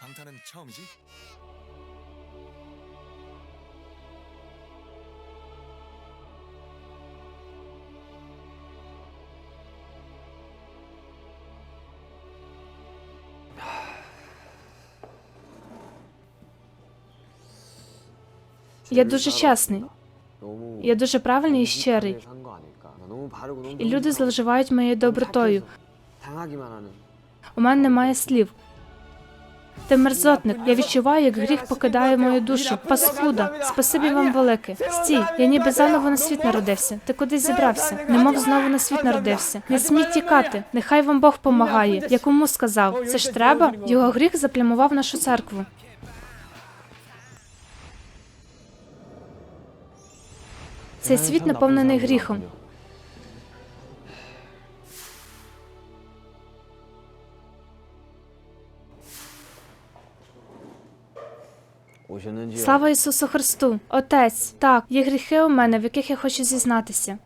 강타는 처음이지? Я дуже чесний. Я дуже правильний і щирий. І люди зловживають моєю добротою. У мене немає слів. Ти мерзотник. Я відчуваю, як гріх покидає мою душу. Паскуда, спасибі вам велике. Стій, я ніби заново на світ народився. Ти кудись зібрався, немов знову на світ народився. Не смій тікати. Нехай вам Бог помагає. Я кому сказав? Це ж треба? Його гріх заплямував нашу церкву. Цей світ наповнений гріхом. Слава Ісусу Христу! Отець, так, є гріхи у мене, в яких я хочу зізнатися.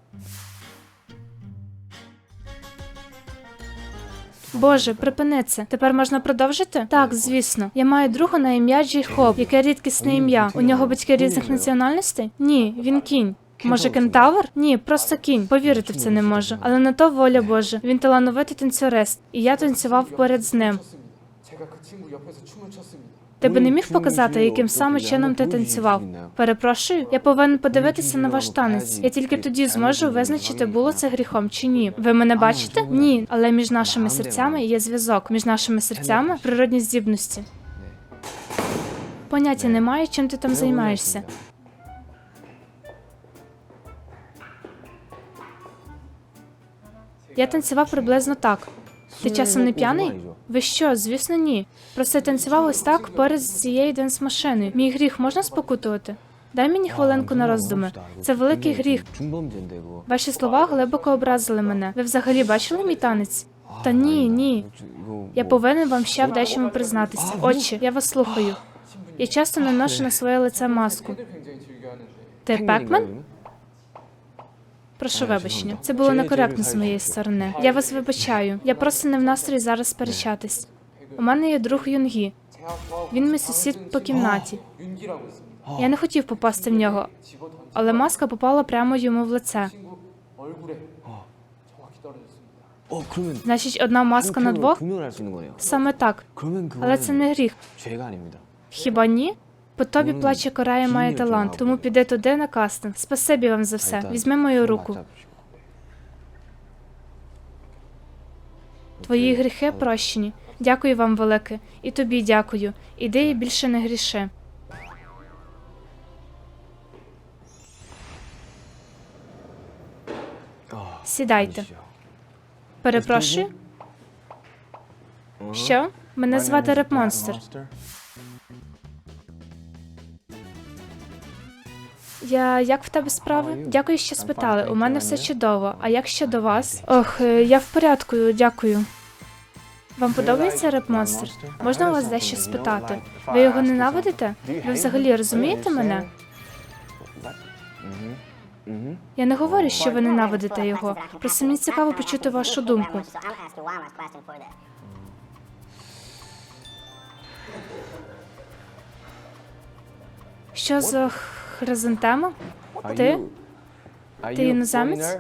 Боже, припини це. Тепер можна продовжити? Так, звісно. Я маю друга на ім'я Джей Хоп, яке рідкісне ім'я. У нього батьки різних національностей? Ні, він кінь. Може, кентавр? Ні, просто кінь. Повірити в це не можу. Але на то воля Божа. Він талановитий танцюрист, і я танцював поряд з ним. Ти би не міг показати, яким саме чином ти танцював. Перепрошую, я повинен подивитися на ваш танець. Я тільки тоді зможу визначити, було це гріхом чи ні. Ви мене бачите? Ні, але між нашими серцями є зв'язок. Між нашими серцями природні здібності. Поняття немає, чим ти там займаєшся. Я танцював приблизно так. Ти часом не п'яний? Ви що? Звісно, ні. Просто танцював ось так поряд з цією денс-машиною. Мій гріх можна спокутувати? Дай мені хвилинку на роздуми. Це великий гріх. Ваші слова глибоко образили мене. Ви взагалі бачили мій танець? Та ні, ні. Я повинен вам ще в дечому признатися. Очі, я вас слухаю. Я часто наношу на своє лице маску. Ти пекмен? Прошу вибачення. Це було некоректно з моєї сторони. Я вас вибачаю. Я просто не в настрої зараз сперечатись. У мене є друг Юнгі. Він мій сусід по кімнаті. Я не хотів попасти в нього, але маска попала прямо йому в лице. Значить, одна маска на двох? Саме так. Але це не гріх. Хіба ні? По тобі плаче Корая має талант, тому піде туди на кастинг. Спасибі вам за все. Візьми мою руку. Твої гріхи прощені. Дякую вам, велике, і тобі дякую. Іди і більше не гріши. Сідайте. Перепрошую. Що? Мене звати реп монстр. Я як в тебе справи? Дякую, що спитали. У мене все чудово. А як щодо вас? Ох, е, я в порядку, дякую. Вам подобається реп-монстр? Можна у вас дещо спитати? Ви його ненавидите? Ви взагалі розумієте мене? Я не говорю, що ви ненавидите його. Просто мені цікаво почути вашу думку. Що за Хризантема? Ти? Ти іноземець?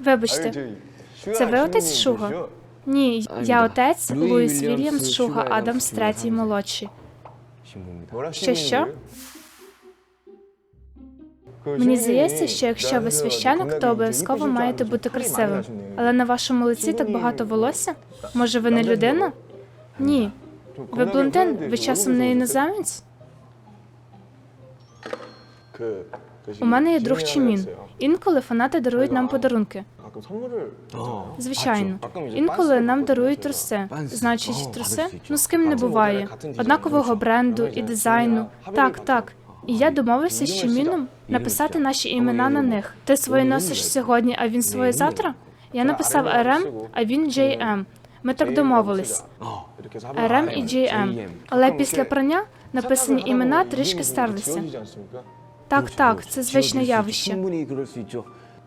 Вибачте, це ви отець Шуга? Ні, я отець Луїс Вільямс Шуга Адамс третій молодший. Ще що? Мені здається, що якщо ви священик, то обов'язково маєте бути красивим. Але на вашому лиці так багато волосся? Може, ви не людина? Ні. Ви блондин? Ви часом не іноземець? У мене є друг Чімін. Інколи фанати дарують нам подарунки. Звичайно, інколи нам дарують труси. Значить, труси ну з ким не буває. Однакового бренду і дизайну. Так, так. І я домовився з Чіміном написати наші імена на них. Ти своє носиш сьогодні, а він своє завтра. Я написав РМ, а він JM. Ми так домовились. РМ і JM. Але після прання написані імена трішки старлися. Так, так, це звичне явище.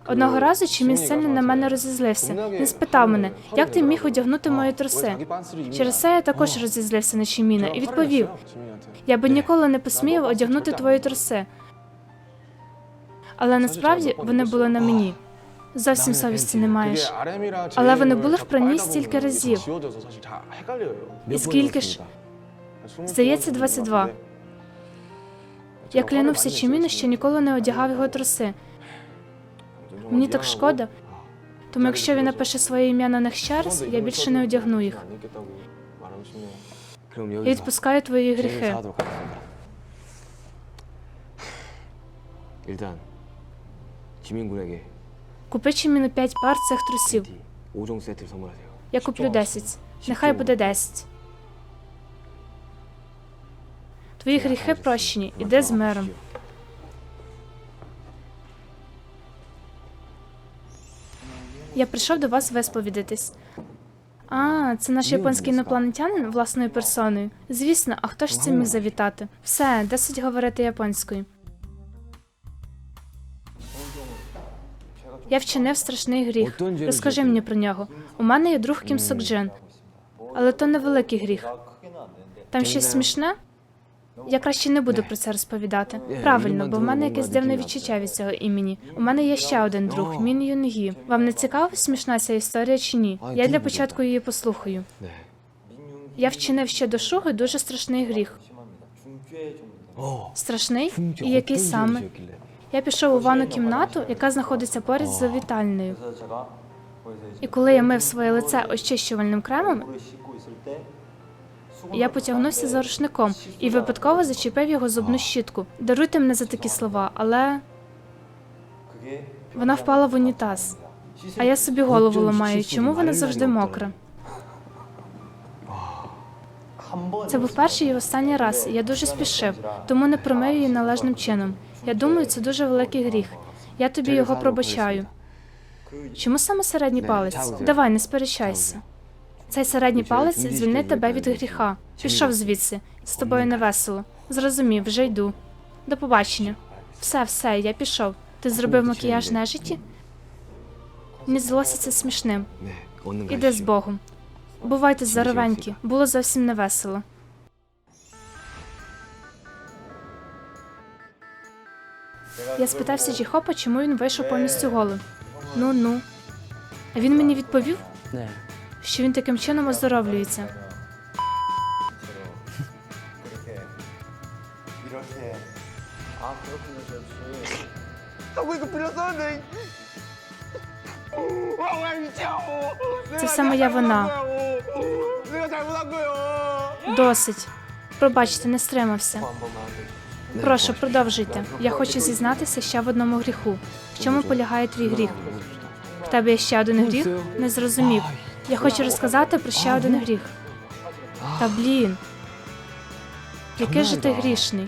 Одного разу Чимін сильно на мене розізлився. Він спитав мене, як ти міг одягнути мої труси. Через це я також розізлився на Чиміна і відповів: я би ніколи не посмів одягнути твої труси. Але насправді вони були на мені. Зовсім совісті не маєш. Але вони були в прані стільки разів. І скільки ж? Здається, 22. Я клянувся Чиміну, що ніколи не одягав його труси. Мені так шкода. Тому якщо він напише своє ім'я на них ще раз, я більше не одягну їх. Я відпускаю твої гріхи. Купи Чіміну 5 пар цих трусів. Я куплю 10. Нехай буде 10. Твої гріхи прощені. Іди з миром. Я прийшов до вас висповідатись. А, це наш японський інопланетянин власною персоною. Звісно, а хто ж це міг завітати? Все, досить говорити японською. Я вчинив страшний гріх. Розкажи мені про нього. У мене є друг Кім Сок Джин, але то невеликий гріх. Там щось смішне? Я краще не буду про це розповідати. Правильно, бо в мене якесь дивне відчуття від цього імені. У мене є ще один друг, мін Юнгі. Вам не цікаво, смішна ця історія чи ні? Я для початку її послухаю. Я вчинив ще до шуги дуже страшний гріх. Страшний і який саме я пішов у ванну кімнату, яка знаходиться поряд з вітальною. І коли я мив своє лице очищувальним кремом, я потягнувся за рушником і випадково зачепив його зубну щітку. Даруйте мене за такі слова, але вона впала в унітаз. А я собі голову ламаю. Чому вона завжди мокра? Це був перший і останній раз. Я дуже спішив, тому не промив її належним чином. Я думаю, це дуже великий гріх. Я тобі його пробачаю. Чому саме середній палець? Давай, не сперечайся. Цей середній палець звільнить тебе від гріха. Пішов звідси, з тобою не весело. Зрозумів, вже йду. До побачення. Все, все, я пішов. Ти зробив макіяж нежиті? Мені здалося це смішним. Іди з Богом. Бувайте заровенькі, було зовсім не весело. Я спитався Джіхопа, чому він вийшов повністю голим. Ну ну. А він мені відповів? що він таким чином оздоровлюється. Це все моя вина. Досить. Пробачте, не стримався. Прошу, продовжуйте. Я хочу зізнатися ще в одному гріху. В чому полягає твій гріх? В тебе є ще один гріх? Не зрозумів. Я хочу розказати про ще один гріх. Та блін. Який же ти грішний?